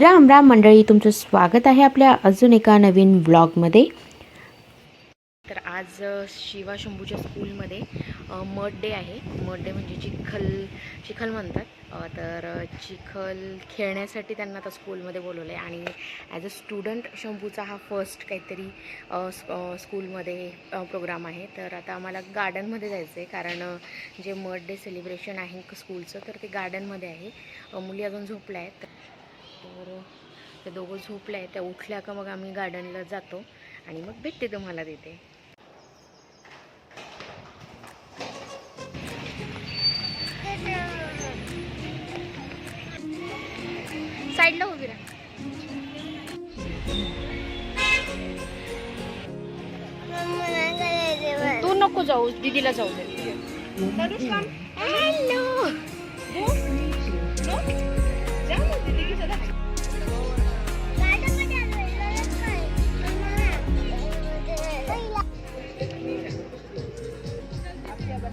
राम राम मंडळी तुमचं स्वागत आहे आपल्या अजून एका नवीन ब्लॉगमध्ये तर आज शिवा शंभूच्या स्कूलमध्ये मड डे आहे. मड डे म्हणजे चिखल चिखल म्हणतात. तर चिखल खेळण्यासाठी त्यांना आता स्कूलमध्ये बोलवलं आहे आणि ॲज अ स्टुडंट शंभूचा हा फर्स्ट काहीतरी स्कूलमध्ये प्रोग्राम आहे. तर आता आम्हाला गार्डनमध्ये जायचं आहे कारण जे मड डे सेलिब्रेशन आहे स्कूलचं तर ते गार्डनमध्ये आहे. मुली अजून झोपल्या आहेत. तर ते दोघं झोपले आहेत त्या उठल्या का मग आम्ही गार्डनला जातो आणि मग भेटते तुम्हाला तिथे. साईडला उभी राहा. तू नको जाऊ दीदीला जाऊ दे.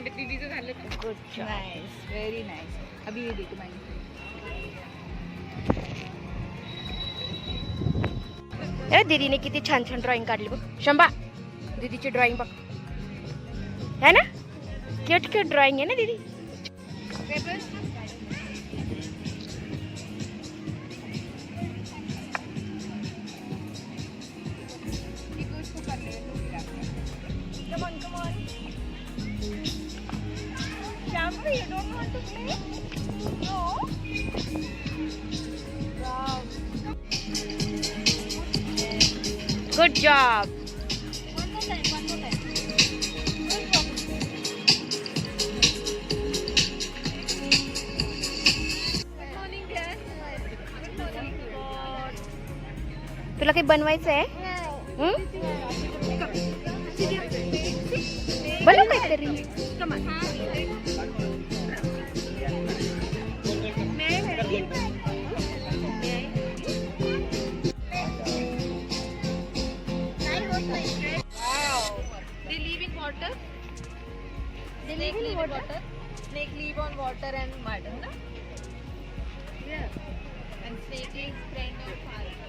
Hello good nice very nice अभी ये देखो मैंने ए दीदीने किती छान छान ड्रॉइंग काढली बघ. शंभा दीदीची ड्रॉइंग बघ. है ना? क्यूट क्यूट ड्रॉइंग आहे ना दीदी? Good morning, dear. Good morning. तुला काही बनवायचं आहे हं? बनव काहीतरी They live in water. They live in water. Snake live on water and mud, na? Yeah. And snake friend of fire.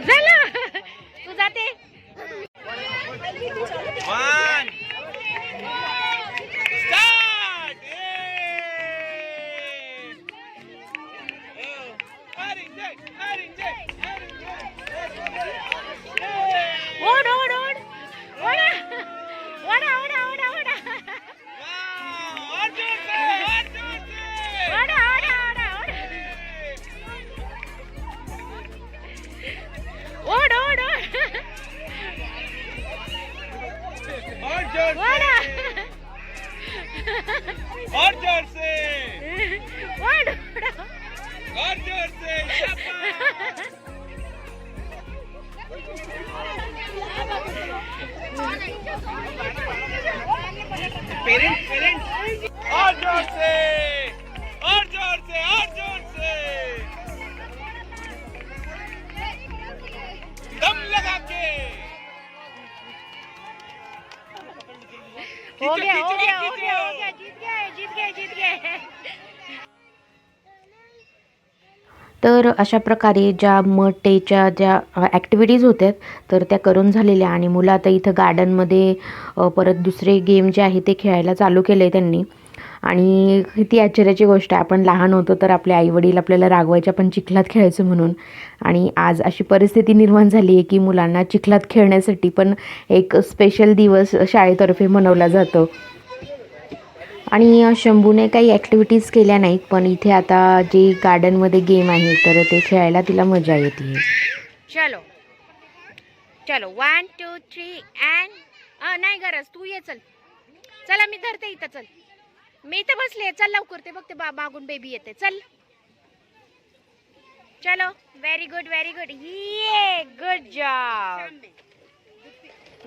झालं तू जाते और जोर से. ओढ और जोर से. शाबाश. पेरेंट्स पेरेंट्स और जोर से तर अशा प्रकारे ज्या मटेच्या ज्या ॲक्टिव्हिटीज होत्या तर त्या करून झालेल्या आणि मुलं आता इथं गार्डनमध्ये परत दुसरे गेम जे आहे ते खेळायला चालू केले त्यांनी. आणि किती आश्चर्याची गोष्ट आहे आपण लहान होतो तर आपले आईवडील आपल्याला रागवायच्या पण चिखलात खेळायचं म्हणून. आणि आज अशी परिस्थिती निर्माण झाली आहे की मुलांना चिखलात खेळण्यासाठी पण एक स्पेशल दिवस शाळेतर्फे मनवला जातो. आणि शंभूने काही ॲक्टिव्हिटीज केल्या नाहीत पण इथे आता जे गार्डनमध्ये गेम आहे तर ते खेळायला तिला मजा येते. चलो. चलो. वन टू थ्री अँड नाही गरज. तू ये चल. चला मी धरते इथं चल. मी इथं बसले चल लवकर. ते बघते बा मागून बेबी येते. चल. चलो. व्हेरी गुड व्हेरी गुड ये good job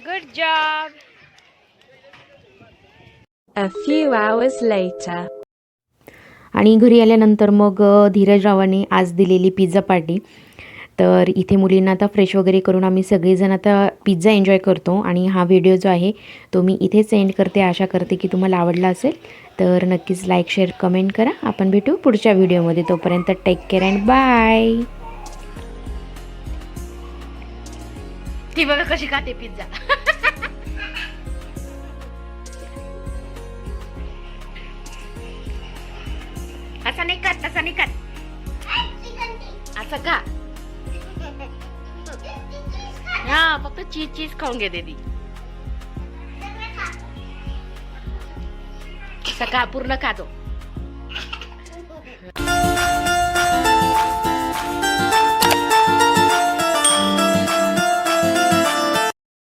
good job A few hours later. आणि घरी आल्यानंतर मग धीरजरावांनी आज दिलेली पिझ्झा पार्टी तर इथे मुलींना आता फ्रेश वगैरे करून आम्ही सगळेजण आता पिझ्झा एन्जॉय करतो आणि हा व्हिडिओ जो आहे तो मी इथे सेंड करते. आशा करते की तुम्हाला आवडला असेल. तर नक्कीच लाईक शेअर कमेंट करा. आपण भेटू पुढच्या व्हिडिओमध्ये तोपर्यंत टेक केअर अँड बाय ती बघा कशी खाते पिझ्झा असं नाही कर तसं नाही कर. असं का? हा फक्त चीज चीज खाऊन घेते ती सका पूर्ण खातो